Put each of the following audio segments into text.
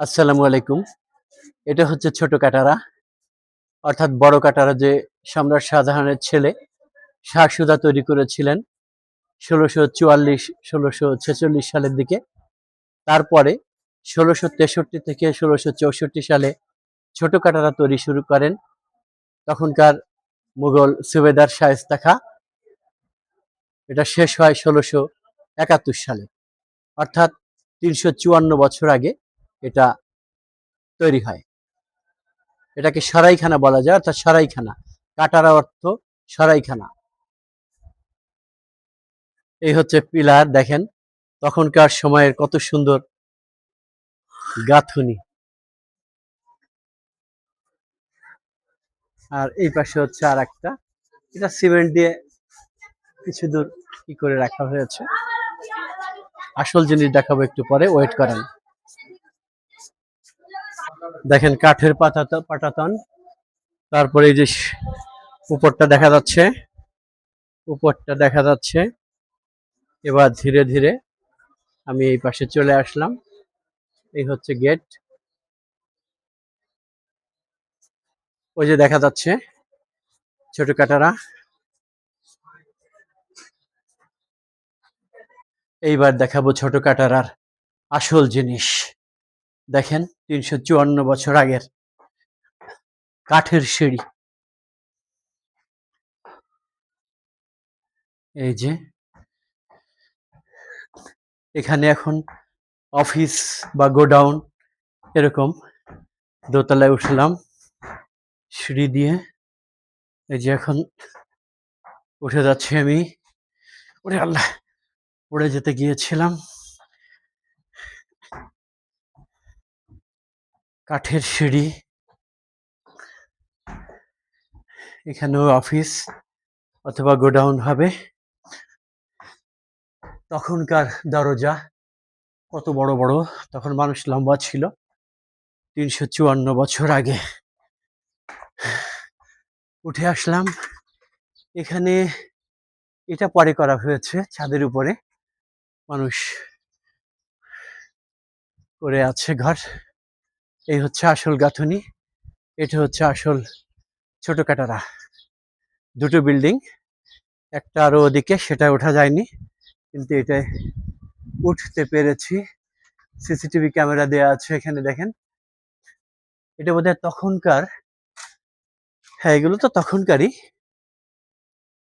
আসসালামু আলাইকুম। এটা হচ্ছে ছোট কাটারা, অর্থাৎ বড় কাটারা যে সম্রাট শাহজাহানের ছেলে শাহ সুজা তৈরি করেছিলেন ষোলোশো চুয়াল্লিশ, ষোলোশো ছেচল্লিশ সালের দিকে। তারপরে ষোলোশো তেষট্টি থেকে ষোলোশো চৌষট্টি সালে ছোট কাটারা তৈরি শুরু করেন তখনকার মুঘল সুবেদার শায়েস্তা খা। এটা শেষ হয় ষোলোশো একাত্তর সালে, অর্থাৎ তিনশো চুয়ান্ন বছর আগে। এটা তৈরি হয়। এটাকে সরাইখানা বলা যায়, অর্থাৎ সরাইখানা। কাটারা অর্থ সরাইখানা। এই হচ্ছে পিলার, দেখেন। তখনকার সময়ের কত সুন্দর গাঁথুনি। আর এই পাশে হচ্ছে আর একটা এটা সিমেন্ট দিয়ে কিছু দূর কি করে রাখা হয়েছে। আসল জিনিস দেখাবো একটু পরে, ওয়েট করেন। দেখেন কাঠের পাতা পাটাতন। তারপরে এই যে উপরটা দেখা যাচ্ছে। উপরটা দেখা যাচ্ছে। এবার ধীরে ধীরে আমি এই পাশে চলে আসলাম। এই হচ্ছে গেট। ওই যে দেখা যাচ্ছে ছোট কাটারা। এইবার দেখাবো ছোট কাটারার আসল জিনিস। দেখেন, তিনশো চুয়ান্ন বছর আগের কাঠের সিঁড়ি। এই যে, এখানে এখন অফিস বা গোডাউন এরকম। দোতলায় উঠলাম, সিঁড়ি দিয়ে। এই যে এখন উঠে যাচ্ছি আমি। ওরে আল্লাহ, পড়ে যেতে গিয়েছিলাম। কাঠের সিঁড়ি। এখানেও অফিস অথবা গোডাউন হবে। তখনকার দরজা কত বড় বড়, তখন মানুষ লম্বা ছিল। তিনশো চুয়ান্ন বছর আগে। উঠে আসলাম। এখানে এটা পরে করা হয়েছে, ছাদের উপরে। মানুষ করে আছে ঘর। এই হচ্ছে আসল গাঁথুনি, এটা হচ্ছে আসল ছোট কাটারা দুটো বিল্ডিং, একটা আরও ওদিকে, সেটা ওঠা যায়নি, কিন্তু এটা উঠতে পেরেছি। সিসিটিভি ক্যামেরা দেওয়া আছে এখানে, দেখেন। এটা বোধহয় তখনকার হ্যাঁ এগুলো তো তখনকারই।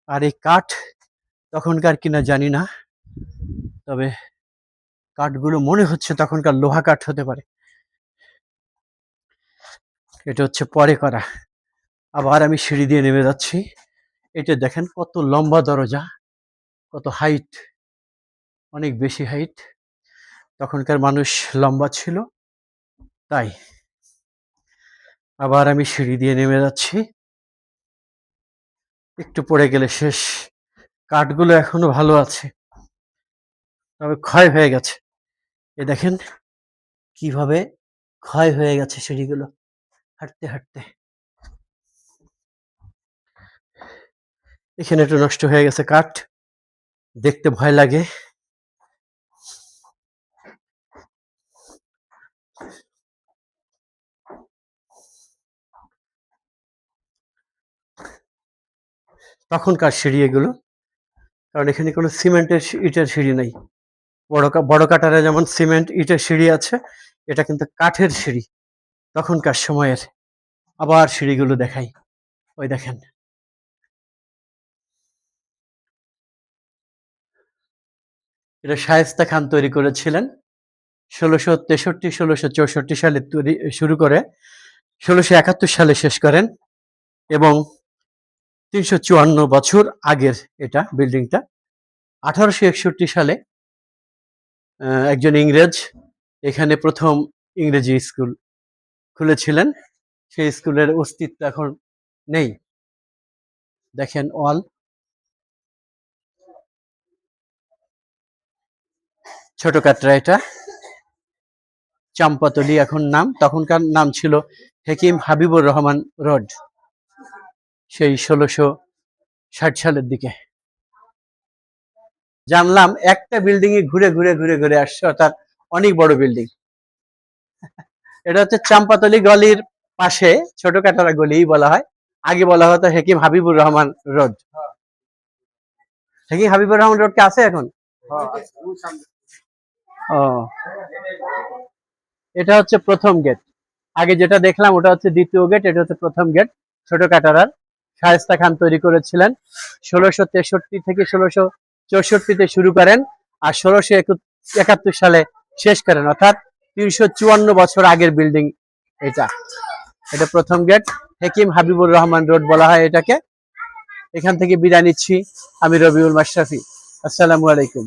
আর এই কাঠ তখনকার কিনা জানি না, তবে কাঠগুলো মনে হচ্ছে তখনকার লোহা কাঠ হতে পারে। এটা হচ্ছে পরে করা। আবার আমি সিঁড়ি দিয়ে নেমে যাচ্ছি। এটা দেখেন কত লম্বা দরজা, কত হাইট অনেক বেশি হাইট তখনকার মানুষ লম্বা ছিল, তাই। আবার আমি সিঁড়ি দিয়ে নেমে যাচ্ছি। একটু পড়ে গেলে শেষ। কাঠগুলো এখনও ভালো আছে, তবে ক্ষয় হয়ে গেছে। এ দেখেন কীভাবে ক্ষয় হয়ে গেছে সিঁড়িগুলো। হাঁটতে হাঁটতে। এখানে একটু নষ্ট হয়ে গেছে কাঠ। দেখতে ভয় লাগে। তখনকার সিঁড়ি এগুলো কারণ এখানে কোনো সিমেন্টের ইটের সিঁড়ি নেই। বড় বড় কাটারে যেমন সিমেন্ট, ইটের সিঁড়ি আছে, এটা কিন্তু কাঠের সিঁড়ি। তখনকার সময়ের আবার সিঁড়িগুলো দেখাই। ওই দেখেন। এটা শায়েস্তা খান তৈরি করেছিলেন। ষোলোশো তেষট্টি, ষোলোশো চৌষট্টি সালে তৈরি, শুরু করে ষোলোশো একাত্তর সালে শেষ করেন এবং তিনশো চুয়ান্ন বছর আগের এটা বিল্ডিংটা। আঠারোশো একষট্টি সালে একজন ইংরেজ, এখানে প্রথম ইংরেজি স্কুল খুলেছিলেন সেই স্কুলের অস্তিত্ব এখন নেই। দেখেন অল ছোট কাটরা এটা। চাম্পাতলি এখন নাম। তখনকার নাম ছিল হেকিম হাবিবুর রহমান রোড, সেই ষোলোশো ষাট সালের দিকে। জানলাম একটা বিল্ডিং এ ঘুরে ঘুরে ঘুরে ঘুরে আসছে, অর্থাৎ অনেক বড় বিল্ডিং। এটা হচ্ছে চাম্পাতলি গলির পাশে, ছোট কাটারা গলিই বলা হয়। আগে বলা হতো হেকিম হাবিবুর রহমান রোড। হেকিম হাবিবুর রহমান রোড কি আছে এখন? এটা হচ্ছে প্রথম গেট। আগে যেটা দেখলাম ওটা হচ্ছে দ্বিতীয় গেট, এটা হচ্ছে প্রথম গেট। ছোট কাটারার শায়েস্তা খান তৈরি করেছিলেন। ষোলোশো তেষট্টি থেকে ষোলোশো চৌষট্টিতে শুরু করেন আর ষোলোশো একাত্তর সালে শেষ করেন। অর্থাৎ তিনশো চুয়ান্ন বছর আগের বিল্ডিং এটা। এটা প্রথম গেট। হেকিম হাবিবুর রহমান রোড বলা হয় এটাকে। এখান থেকে বিদায় নিচ্ছি। আমি রবিউল মাশরাফি। আসসালামু আলাইকুম।